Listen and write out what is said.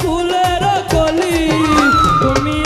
ফুলের কলি তুমি